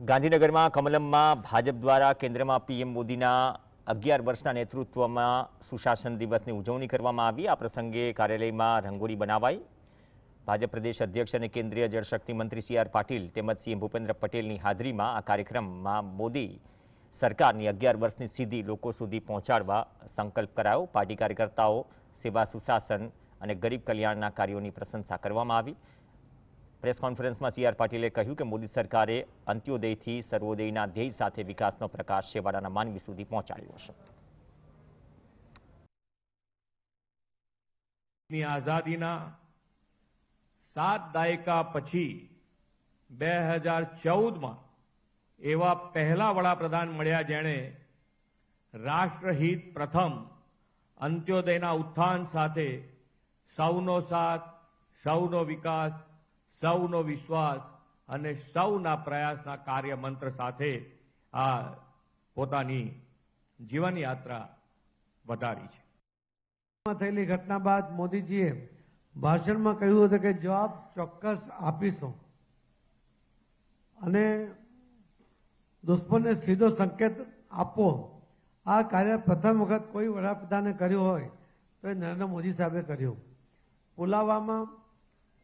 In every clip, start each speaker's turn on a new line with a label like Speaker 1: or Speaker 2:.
Speaker 1: ગાંધીનગરમાં કમલમમાં ભાજપ દ્વારા કેન્દ્રમાં પીએમ મોદીના અગિયાર વર્ષના નેતૃત્વમાં સુશાસન દિવસની ઉજવણી કરવામાં આવી. આ પ્રસંગે કાર્યાલયમાં રંગોળી બનાવાઈ. ભાજપ પ્રદેશ અધ્યક્ષ અને કેન્દ્રીય જળશક્તિ મંત્રી સી આર પાટીલ તેમજ સીએમ ભૂપેન્દ્ર પટેલની હાજરીમાં આ કાર્યક્રમમાં મોદી સરકારની અગિયાર વર્ષની સીધી લોકો સુધી પહોંચાડવા સંકલ્પ કરાયો. પાર્ટી કાર્યકર્તાઓ, સેવા સુશાસન અને ગરીબ કલ્યાણના કાર્યોની પ્રશંસા કરવામાં આવી. પ્રેસ કોન્ફરન્સમાં સી આર પાટીલે કહ્યું કે મોદી સરકારે અંત્યોદયથી સર્વોદયના ધ્યેય સાથે વિકાસનો પ્રકાશ છેવાડાના માનવી સુધી પહોંચાડ્યો છે.
Speaker 2: આઝાદીના સાત દાયકા પછી બે હજાર ચૌદમાં એવા પહેલા વડાપ્રધાન મળ્યા જેણે રાષ્ટ્રહિત પ્રથમ અંત્યોદયના ઉત્થાન સાથે સૌનો સાથ, સૌનો વિકાસ સૌનો વિશ્વાસ અને સૌના પ્રયાસના કાર્ય મંત્ર સાથે આ પોતાની જીવનયાત્રા વધારી છે.
Speaker 3: થયેલી ઘટના બાદ મોદીજીએ ભાષણમાં કહ્યું હતું કે જવાબ ચોક્કસ આપીશું. અને દુશ્મનને સીધો સંકેત આપવો. આ કાર્ય પ્રથમ વખત કોઈ વડાપ્રધાને કર્યું હોય તો એ નરેન્દ્ર મોદી સાહેબે કર્યું. પુલાવામાં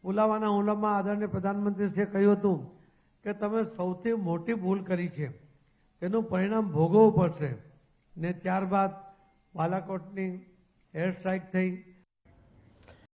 Speaker 3: પુલાવાના હુમલામાં આદરણીય પ્રધાનમંત્રીશ્રીએ કહ્યું હતું કે તમે સૌથી મોટી ભૂલ કરી છે. તેનું પરિણામ ભોગવવું પડશે. ને ત્યારબાદ બાલાકોટની એર સ્ટ્રાઇક થઈ